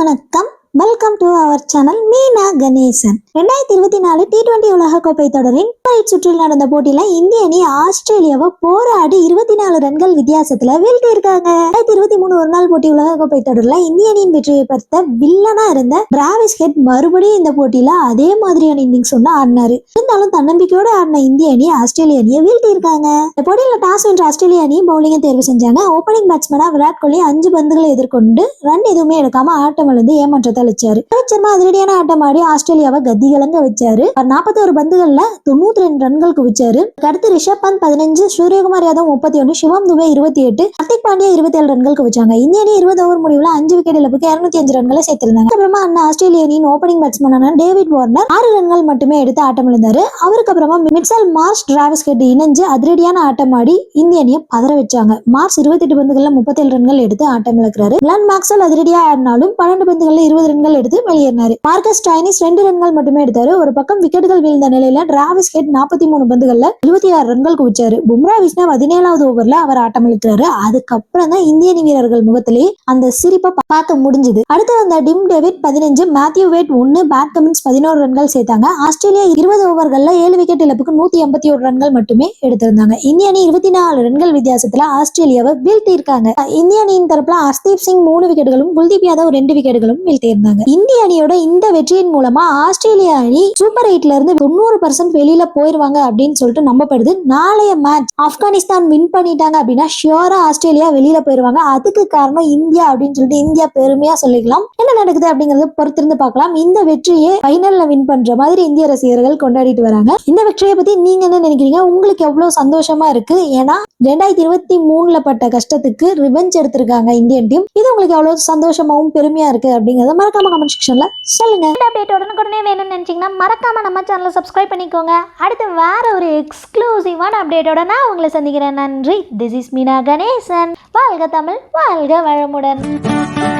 வணக்கம் welcome to our channel Meena Ganesan ரெண்டாயிரத்தி இருபத்தி நாலு டி டுவெண்டி உலகக்கோப்பை தொடரின் ஃபைட் சுற்றில் நடந்த போட்டியில இந்திய அணி ஆஸ்திரேலியாவை போராடி இருபத்தி நாலு ரன்கள் வித்தியாசத்துல வீழ்த்தி இருக்காங்க ரெண்டாயிரத்தி இருபத்தி மூணு ஒரு நாள் போட்டி உலகக்கோப்பை தொடர்ல இந்திய அணியின் வெற்றியை பார்த்த வில்லனா இருந்த டிராவிஸ் ஹெட் மறுபடியும் இந்த போட்டியில அதே மாதிரியான இன்னிங்ஸ் ஒன்று ஆடினாரு. இருந்தாலும் தன்னம்பிக்கையோட ஆடின இந்திய அணி ஆஸ்திரேலிய அணியை வீழ்த்தி இருக்காங்க இந்த போட்டியில டாஸ் வென்ற ஆஸ்திரேலிய அணி பவுலிங்கை தேர்வு செஞ்சாங்க. ஓப்பனிங் பேட்ஸ்மேனா விராட் கோலி அஞ்சு பந்துகளை எதிர்கொண்டு ரன் எதுவுமே எடுக்காம ஆட்டம் இழந்து ஏமாற்றத்தை ரோஹித் சர்மா அதிரடியான ஆட்டம் ஆடி ஆஸ்திரேலியாவை கத்தி கலங்க வச்சாரு. அவர் நாற்பத்தோரு பந்துகள்ல தொண்ணூத்தி ரெண்டு ரன்கள் குவிச்சாரு. அடுத்து ரிஷப் பந்த் பதினஞ்சு சூரியகுமார் யாதவ் முப்பத்தி ஒன்னு சிவம் துபே இருபத்தி எட்டு ஹர்திக் பாண்டியா இருபத்தி ஏழு ரன்கள் குவிச்சாங்க. இந்திய அணி இருபது ஓவர் முடிவுல அஞ்சு விக்கெட் இழப்புக்கு இருநூத்தி அஞ்சு ரன்களை சேர்த்திருந்தாங்க. அப்புறமா அண்ணா ஆஸ்திரேலிய அணியின் ஓப்பனிங் பேட்ஸ்மேனான டேவிட் வார்னர் ஆறு ரன்கள் மட்டுமே எடுத்து ஆட்டம் இழந்தாரு. அவருக்கு அப்புறமா மிட்சல் மார்ஸ் டிராவிஸ் கெட்டு இணைஞ்சு அதிரடியான ஆட்டம் ஆடி இந்திய அணியை பதற வச்சாங்க. மார்ஸ் இருபத்தி எட்டு பந்துகள்ல முப்பத்தேழு ரன்கள் எடுத்து ஆட்டம் இழக்கிறாரு. கிளான் மேக்ஸ்வெல் அதிரடியா ஆடினாலும் பன்னெண்டு பந்துகள்ல இருபது ரன்கள் எடுத்து வெளியேறினாரு. மார்க்கஸ் டைனிஸ் ரெண்டு ரன்கள் மட்டுமே எடுத்தாரு. ஒரு பக்கம் விக்கெட்டுகள் வீழ்ந்த நிலையில டிராவிஸ் ஹெட் நாற்பத்தி மூணு பந்துகள்ல இருபத்தி ஆறு ரன்கள் குவிச்சாரு. பும்ரா விஷ்ணா பதினேழாவது ஓவர்ல அவர் ஆட்டம் இழுக்கிறாரு. அதுக்கப்புறம் தான் இந்திய அணி வீரர்கள் முகத்திலே அந்த சிரிப்பை பார்க்க முடிஞ்சது. அடுத்து வந்த டிம் டேவிட் பதினஞ்சு மேத்யூ வேட் ஒன்னு பேட் கமின்ஸ் பதினோரு ரன்கள் சேர்த்தாங்க. ஆஸ்திரேலியா இருபது ஓவர்கள்ல ஏழு விக்கெட் இழப்புக்கு நூத்தி எண்பத்தி ஒரு ரன்கள் மட்டுமே எடுத்திருந்தாங்க. இந்திய அணி இருபத்தி நாலு ரன்கள் வித்தியாசத்துல ஆஸ்திரேலியாவை வீழ்த்தி இருக்காங்க இந்திய அணியின் தரப்புல அஸ்தீப் சிங் மூணு விக்கெட்டுகளும் குல்தீப் யாதவ் ரெண்டு விக்கெட்டுகளும் வீழ்த்தி இருந்தாங்க இந்திய அணியோட இந்த வெற்றியின் மூலமா ஆஸ்திரேலியா அணி சூப்பர் எயிட்ல இருந்து தொண்ணூறு பர்சன்ட் வெளியில போயிருவாங்க அப்படின்னு சொல்லிட்டு நம்பப்படுது. நாளைய மேட்ச் ஆப்கானிஸ்தான் வின் பண்ணிட்டாங்க அப்படின்னா ஷியோரா ஆஸ்திரேலியா வெளியில போயிருவாங்க. அதுக்கு காரணம் இந்தியா அப்படின்னு சொல்லிட்டு இந்தியா பெருமையா சொல்லிக்கலாம். என்ன நடக்குது அப்படிங்கறத பொறுத்திருந்து பார்க்கலாம். இந்த வெற்றியை ஃபைனல்ல வின் பண்ற மாதிரி இந்திய ரசிகர்கள் கொண்டாடிட்டு வராங்க. இந்த வெற்றியை பத்தி நீங்க என்ன நினைக்கிறீங்க? உங்களுக்கு எவ்வளவு சந்தோஷமா இருக்கு? ஏன்னா ரெண்டாயிரத்தி இருபத்தி மூணுல பட்ட கஷ்டத்துக்கு ரிவெஞ்ச் எடுத்திருக்காங்க இந்தியன் டீம் இது உங்களுக்கு எவ்வளவு சந்தோஷமாவும் பெருமையா இருக்கு அப்படிங்கறத மறக்காம கமெண்ட் செக்ஷன்ல சொல்லுங்க. இந்த அப்டேட் உடனுக்குடனே வேணும்னு நினச்சிங்கன்னா மறக்காமல் நம்ம சேனலை சப்ஸ்கிரைப் பண்ணிக்கோங்க. அடுத்து வேற ஒரு எக்ஸ்க்ளூசிவான அப்டேட்டோட நான் உங்களை சந்திக்கிறேன். நன்றி. This is Meena Ganesan. வாழ்க தமிழ் வாழ்க வளமுடன்.